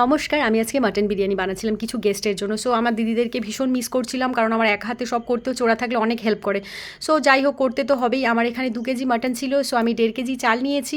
নমস্কার, আমি আজকে মাটন বিরিয়ানি বানাচ্ছিলাম কিছু গেস্টের জন্য। সো আমার দিদিদেরকে ভীষণ মিস করছিলাম, কারণ আমার এক হাতে সব করতেও চোরা থাকলে অনেক হেল্প করে। সো যাই হোক, করতে তো হবেই। আমার এখানে দু কেজি মাটন ছিল সো আমি দেড় কেজি চাল নিয়েছি।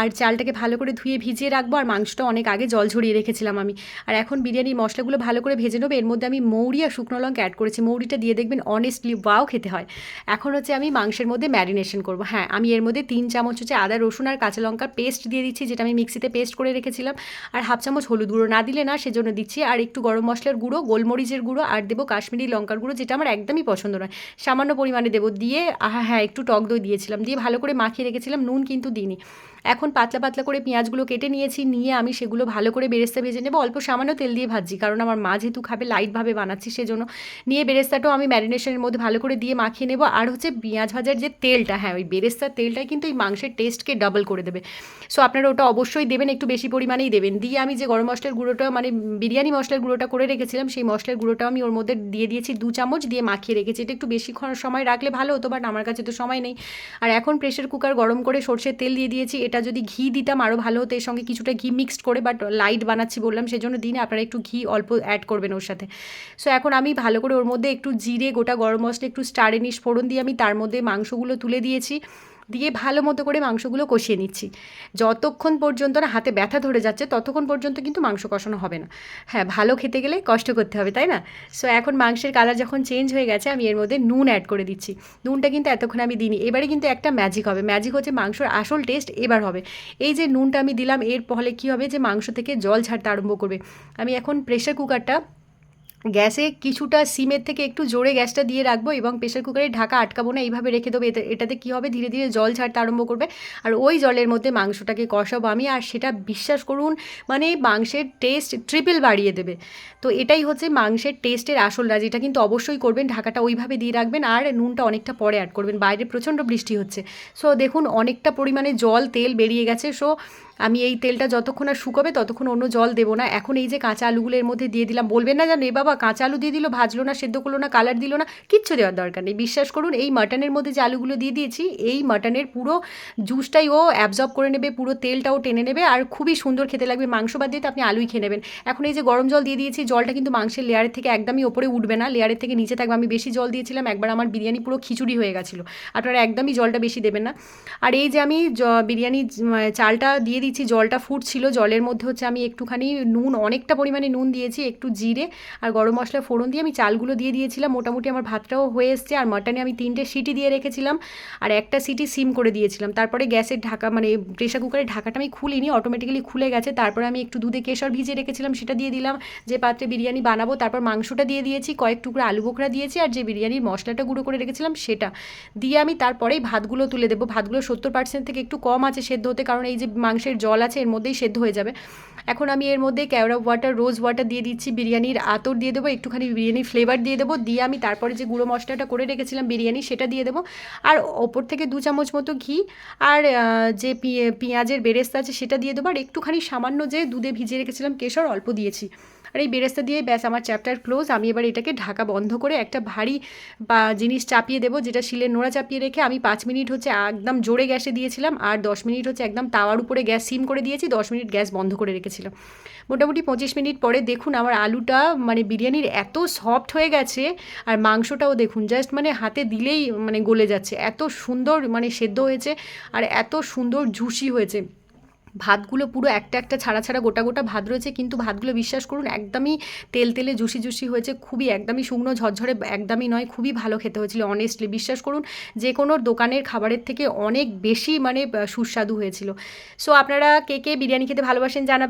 আর চালটাকে ভালো করে ধুয়ে ভিজিয়ে রাখব, আর মাংসটা অনেক আগে জল ঝরিয়ে রেখেছিলাম আমি। আর এখন বিরিয়ানির মশলাগুলো ভালো করে ভেজে নেব। এর মধ্যে আমি মৌরি আর শুকনো লঙ্কা অ্যাড করেছি। মৌরিটা দিয়ে দেখবেন অনেস্টলি বাও খেতে হয়। এখন হচ্ছে আমি মাংসের মধ্যে ম্যারিনেশন করব। হ্যাঁ আমি এর মধ্যে তিন চামচ হচ্ছে আদা, রসুন আর কাঁচা লঙ্কার পেস্ট দিয়ে দিচ্ছি, যেটা আমি মিক্সিতে পেস্ট করে রেখেছিলাম। আর হাফ চামচ হলুদ গুঁড়ো না দিলে না সেজন্য দিচ্ছি। আর একটু গরম মশলার গুঁড়ো, গোলমরিচের গুঁড়ো আর দেবো কাশ্মীরি লঙ্কার গুঁড়ো, যেটা আমার একদমই পছন্দ নয়। সামান্য পরিমাণে দেবো। দিয়ে, আহা হ্যাঁ একটু টক দই দিয়েছিলাম। দিয়ে ভালো করে মাখিয়ে রেখেছিলাম, নুন কিন্তু দিইনি। এখন পাতলা পাতলা করে পেঁয়াজগুলো কেটে নিয়েছি, নিয়ে আমি সেগুলো ভালো করে বেরেস্তা ভেজে নেব। অল্প সামান্য তেল দিয়ে ভাজছি, কারণ আমার মা যেহেতু খাবে লাইটভাবে বানাচ্ছি সেজন্য। নিয়ে বেরেস্তাটাও আমি ম্যারিনেশনের মধ্যে ভালো করে দিয়ে মাখিয়ে নেব। আর হচ্ছে পেঁয়াজ ভাজার যে তেলটা হ্যাঁ ওই বেরেস্তার তেলটাই কিন্তু এই মাংসের টেস্টকে ডাবল করে দেবে। সো আপনারা ওটা অবশ্যই দেবেন, একটু বেশি পরিমাণেই দেবেন। দিয়ে আমি যে গরম মশলার গুঁড়োটা মানে বিরিয়ানি মশলার গুঁড়োটা করে রেখেছিলাম, সেই মশলার গুঁড়োটা আমি ওর মধ্যে দিয়ে দিয়েছি দু চামচ, দিয়ে মাখিয়ে রেখেছি। এটা একটু বেশিক্ষণ সময় রাখলে ভালো হতো, বাট আমার কাছে তো সময় নেই। আর এখন প্রেশার কুকার গরম করে সর্ষের তেল দিয়ে দিয়েছি। এটা যদি ঘি দিতাম আরও ভালো হতো, এর সঙ্গে কিছুটা ঘি মিক্সড করে বাট লাইট বানাচ্ছি বললাম, সেজন্য দিন আপনারা একটু ঘি অল্প অ্যাড করবেন ওর সাথে। সো এখন আমি ভালো করে ওর মধ্যে একটু জিরে, গোটা গরম মশলা, একটু স্টার এনিশ ফোড়ন দিয়ে আমি তার মধ্যে মাংসগুলো তুলে দিয়েছি। দিয়ে ভালো মতো করে মাংসগুলো কষিয়ে নিচ্ছি। যতক্ষণ পর্যন্ত না হাতে ব্যথা ধরে যাচ্ছে, ততক্ষণ পর্যন্ত কিন্তু মাংস কষানো হবে না। হ্যাঁ ভালো খেতে গেলে কষ্ট করতে হবে, তাই না? সো এখন মাংসের কালার যখন চেঞ্জ হয়ে গেছে, আমি এর মধ্যে নুন অ্যাড করে দিচ্ছি। নুনটা কিন্তু এতক্ষণ আমি দিইনি। এবারে কিন্তু একটা ম্যাজিক হবে। ম্যাজিক হচ্ছে মাংসর আসল টেস্ট এবার হবে। এই যে নুনটা আমি দিলাম, এর ফলে কী হবে যে মাংস থেকে জল ছাড়তে আরম্ভ করবে। আমি এখন প্রেশার কুকারটা গ্যাসে কিছুটা সিমের থেকে একটু জোরে গ্যাসটা দিয়ে রাখব এবং প্রেশার কুকারে ঢাকা আটকাবো না, এইভাবে রেখে দেবো। এতে, এটাতে কী হবে? ধীরে ধীরে জল ছাড়তে আরম্ভ করবে। আর ওই জলের মধ্যে মাংসটাকে কষাবো আমি। আর সেটা বিশ্বাস করুন মানে মাংসের টেস্ট ট্রিপল বাড়িয়ে দেবে। তো এটাই হচ্ছে মাংসের টেস্টের আসল রাজ। এটা কিন্তু অবশ্যই করবেন, ঢাকাটা ওইভাবে দিয়ে রাখবেন। আর নুনটা অনেকটা পরে অ্যাড করবেন। বাইরে প্রচণ্ড বৃষ্টি হচ্ছে। সো দেখুন, অনেকটা পরিমাণে জল, তেল বেরিয়ে গেছে। সো আমি এই তেলটা যতক্ষণ আর শুকোবে ততক্ষণ অন্য জল দেবো না। এখন এই যে কাঁচা আলুগুলো এর মধ্যে দিয়ে দিলাম, বলবেন না জানো? এ বাবা, কাঁচা আলু দিয়ে দিল, ভাজলো না, সেদ্ধ করল না, কালার দিল না, কিচ্ছু দেওয়ার দরকার নেই। বিশ্বাস করুন, এই মাটনের মধ্যে যে আলুগুলো দিয়ে দিয়েছি, এই মাটনের পুরো জুসটাই ও অ্যাবজর্ব করে নেবে, পুরো তেলটাও টেনে নেবে আর খুবই সুন্দর খেতে লাগবে। মাংস বাদ দিয়ে তো আপনি আলুই খেয়ে নেবেন। এখন এই যে গরম জল দিয়ে দিয়েছি, জলটা কিন্তু মাংসের লেয়ারের থেকে একদমই ওপরে উঠবে না। লেয়ারের থেকে নিচে থাকবে। আমি বেশি জল দিয়েছিলাম, একবার আমার বিরিয়ানি পুরো খিচুড়ি হয়ে গেছিল। আপনারা একদমই জলটা বেশি দেবেন না। আর এই যে আমি বিরিয়ানি চালটা দিয়ে দিচ্ছি জলটা ফুটছিল। জলের মধ্যে হচ্ছে আমি একটুখানি নুন, অনেকটা পরিমাণে নুন দিয়েছি, একটু জিরে আর গরম মশলা, ফোড়ন দিয়ে আমি চালগুলো দিয়ে দিয়েছিলাম। মোটামুটি আমার ভাতটাও হয়ে এসছে আর মাটনে আমি তিনটে সিটি দিয়ে রেখেছিলাম আর একটা সিটি সিম করে দিয়েছিলাম। তারপরে গ্যাসের ঢাকা মানে প্রেশার কুকারের ঢাকাটা আমি খুলিনি, অটোমেটিক্যালি খুলে গেছে। তারপরে আমি একটু দুধে কেশর ভিজে রেখেছিলাম, সেটা দিয়ে দিলাম। যে পাত্রে বিরিয়ানি বানাবো, তারপর মাংসটা দিয়ে দিয়েছি, কয়েক টুকরো আলু বোখরা দিয়েছি আর যে বিরিয়ানির মশলাটা গুঁড়ো করে রেখেছিলাম সেটা। দিয়ে আমি তারপরেই ভাতগুলো তুলে দেবো। ভাতগুলো সত্তর পার্সেন্ট থেকে একটু কম আছে সেদ্ধ হতে, কারণ এই যে মাংসের জল আছে, এর মধ্যেই সেদ্ধ হয়ে যাবে। এখন আমি এর মধ্যে ক্যাওড়া ওয়াটার রোজ ওয়াটার দিয়ে দিচ্ছি, বিরিয়ানির আতর দিয়ে দেবো, একটুখানি বিরিয়ানির ফ্লেভার দিয়ে দেবো, দিয়ে আমি তারপরে যে গুঁড়ো মশলাটা করে রেখেছিলাম বিরিয়ানি, সেটা দিয়ে দেবো। আর ওপর থেকে দু চামচ মতো ঘি, আর যে পেঁয়াজের বেরেস্তা আছে, সেটা দিয়ে দেবো। আর একটুখানি সামান্য যে দুধে ভিজিয়ে রেখেছিলাম কেশর, অল্প দিয়েছি। আর এই বেরেস্তা দিয়ে ব্যাস আমার চ্যাপ্টার ক্লোজ আমি এবার এটাকে ঢাকা বন্ধ করে একটা ভারী, বা জিনিস চাপিয়ে দেবো, যেটা শিলের নোড়া চাপিয়ে রেখে আমি পাঁচ মিনিট হচ্ছে একদম জোরে গ্যাসে দিয়েছিলাম, আর দশ মিনিট হচ্ছে একদম তাওয়ার উপরে গ্যাস সিম করে দিয়েছি, দশ মিনিট গ্যাস বন্ধ করে রেখেছিলাম। মোটামুটি পঁচিশ মিনিট পরে দেখুন আমার আলুটা মানে বিরিয়ানির এত সফট হয়ে গেছে, আর মাংসটাও দেখুন জাস্ট মানে হাতে দিলেই মানে গলে যাচ্ছে। এত সুন্দর মানে সেদ্ধ হয়েছে, আর এত সুন্দর জুসি হয়েছে। ভাতগুলো পুরো একটা একটা ছাড়া ছাড়া গোটা গোটা ভাত রয়েছে, কিন্তু ভাতগুলো বিশ্বাস করুন, একদমই তেল তেলে জুসি জুসি হয়েছে, খুবই একদমই শুকনো, ঝরঝরে, একদমই নয়, খুবই ভালো খেতে হয়েছিল অনেস্টলি বিশ্বাস করুন, যে কোনো দোকানের খাবারের থেকে অনেক বেশি মানে সুস্বাদু হয়েছিল। সো আপনারা কে কে বিরিয়ানি খেতে ভালোবাসেন জানাবেন।